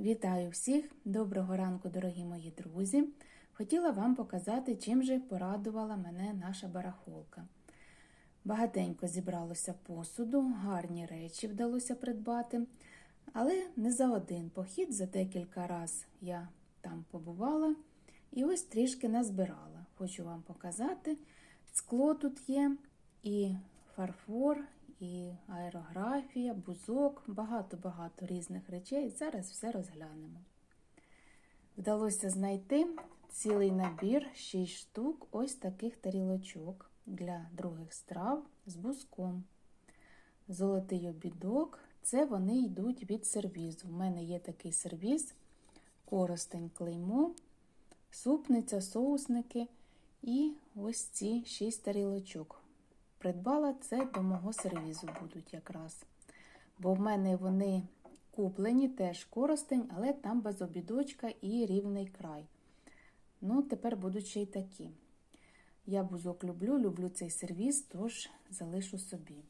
Вітаю всіх! Доброго ранку, дорогі мої друзі! Хотіла вам показати, чим же порадувала мене наша барахолка. Багатенько зібралося посуду, гарні речі вдалося придбати, але не за один похід, за декілька разів я там побувала і ось трішки назбирала. Хочу вам показати. Скло тут є, і фарфор, і аерографія, бузок, багато-багато різних речей. Зараз все розглянемо. Вдалося знайти цілий набір, 6 штук, ось таких тарілочок для других страв з бузком. Золотий обідок це вони йдуть від сервізу. У мене є такий сервіз, коростень клеймо, супниця, соусники і ось ці 6 тарілочок. Придбала це до мого сервізу будуть якраз. Бо в мене вони куплені теж коростень, але там без обідочка і рівний край. Ну, тепер будуть ще й такі. Я бузок люблю, люблю цей сервіз, тож залишу собі.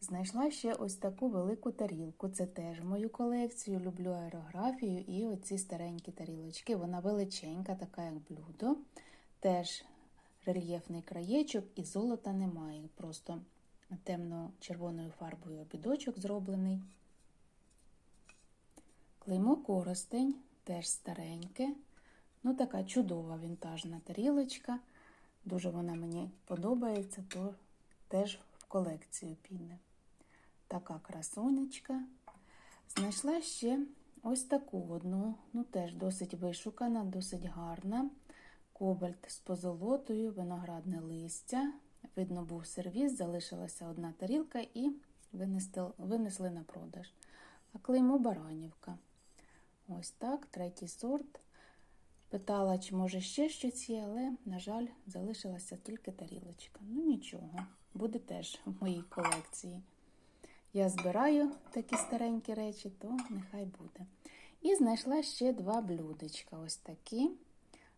Знайшла ще ось таку велику тарілку. Це теж мою колекцію. Люблю аерографію і оці старенькі тарілочки. Вона величенька, така як блюдо. Теж рельєфний краєчок і золота немає. Просто темно-червоною фарбою обідочок зроблений. Клеймо коростень, теж стареньке. Ну, така чудова вінтажна тарілочка. Дуже вона мені подобається, то теж в колекцію піде. Така красунечка. Знайшла ще ось таку одну, ну теж досить вишукана, досить гарна. Кобальт з позолотою, виноградне листя. Видно, був сервіз, залишилася одна тарілка і винесли, на продаж. А клеймо Баранівка. Ось так, третій сорт. Питала, чи може ще щось є, але, на жаль, залишилася тільки тарілочка. Ну нічого, буде теж в моїй колекції. Я збираю такі старенькі речі, то нехай буде. І знайшла ще два блюдечка. Ось такі.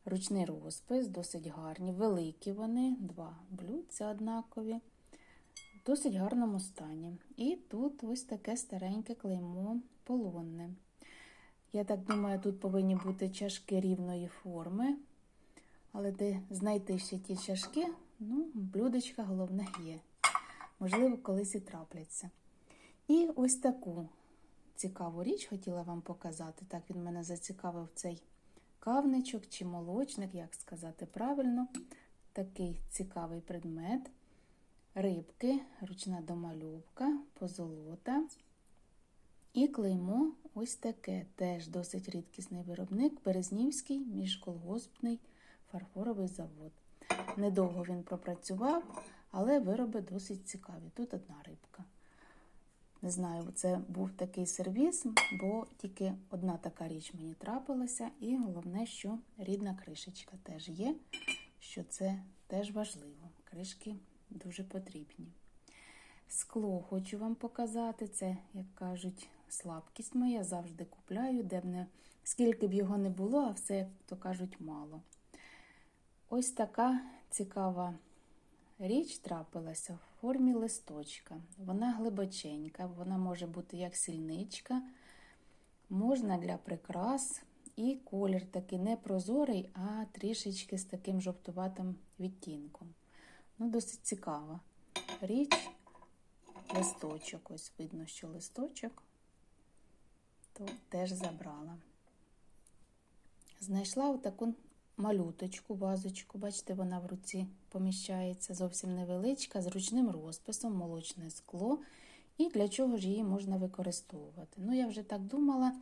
Ручний розпис, досить гарні, великі вони, два блюдця однакові, в досить гарному стані. І тут ось таке стареньке клеймо полонне. Я так думаю, тут повинні бути чашки рівної форми. Але де знайти ще ті чашки, ну, блюдечка головне є. Можливо, колись і трапляться. І ось таку цікаву річ хотіла вам показати. Так він мене зацікавив цей кавничок чи молочник, як сказати правильно. Такий цікавий предмет. Рибки, ручна домальовка, позолота. І клеймо ось таке, теж досить рідкісний виробник, Березнівський міжколгоспний фарфоровий завод. Недовго він пропрацював, але вироби досить цікаві. Тут одна рибка. Не знаю, це був такий сервіс, бо тільки одна така річ мені трапилася, і головне, що рідна кришечка теж є, що це теж важливо. Кришки дуже потрібні. Скло хочу вам показати. Це, як кажуть, слабкість моя. Завжди купляю, де б не скільки б його не було, а все, як то кажуть, мало. Ось така цікава річ трапилася в формі листочка. Вона глибоченька, вона може бути як сільничка, можна для прикрас. І колір такий не прозорий, а трішечки з таким жовтуватим відтінком. Ну, досить цікава річ листочок. Ось видно, що листочок, то теж забрала. Знайшла отаку малюточку, вазочку, бачите, вона в руці поміщається, зовсім невеличка, з ручним розписом, молочне скло. І для чого ж її можна використовувати? Ну, я вже так думала,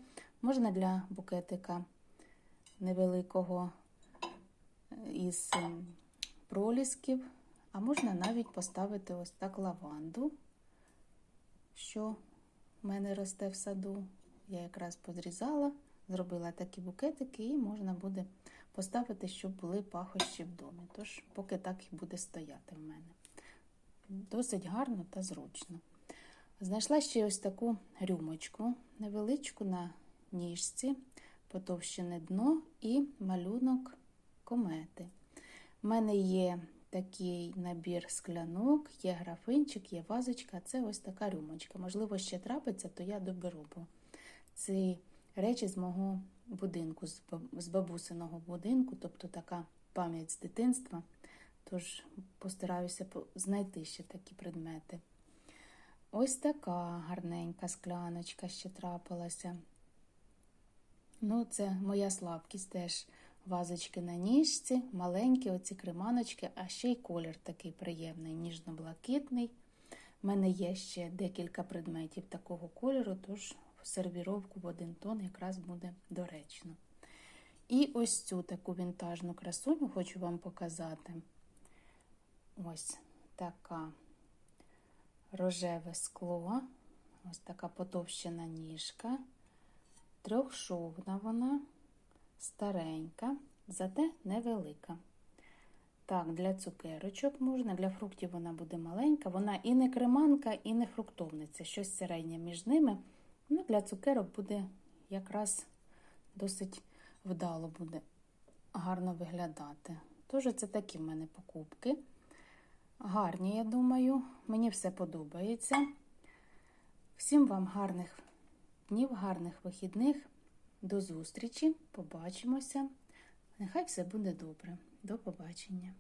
можна для букетика невеликого із пролісків, а можна навіть поставити ось так лаванду що в мене росте в саду. Я якраз позрізала, зробила такі букетики, і можна буде поставити, щоб були пахощі в домі. Тож, поки так і буде стояти в мене. Досить гарно та зручно. Знайшла ще ось таку рюмочку, невеличку на ніжці, потовщене дно і малюнок комети. У мене є такий набір склянок, є графинчик, є вазочка, це ось така рюмочка. Можливо, ще трапиться, то я доберу, бо ці речі з мого будинку, з бабусиного будинку, тобто така пам'ять з дитинства. Тож постараюся знайти ще такі предмети. Ось така гарненька скляночка ще трапилася. Ну, це моя слабкість теж. Вазочки на ніжці, маленькі оці креманочки, а ще й колір такий приємний, ніжно-блакитний. У мене є ще декілька предметів такого кольору, тож сервіровку в один тон якраз буде доречно. І ось цю таку вінтажну красуню хочу вам показати. Ось така рожеве скло, ось така потовщена ніжка, трьохшовна вона, старенька, зате невелика. Так, для цукерочок можна, для фруктів вона буде маленька. Вона і не креманка, і не фруктовниця. Щось середнє між ними. Ну, для цукерок буде якраз досить вдало буде гарно виглядати. Тож це такі в мене покупки. Гарні, я думаю, мені все подобається. Всім вам гарних днів, гарних вихідних. До зустрічі. Побачимося. Нехай все буде добре. До побачення.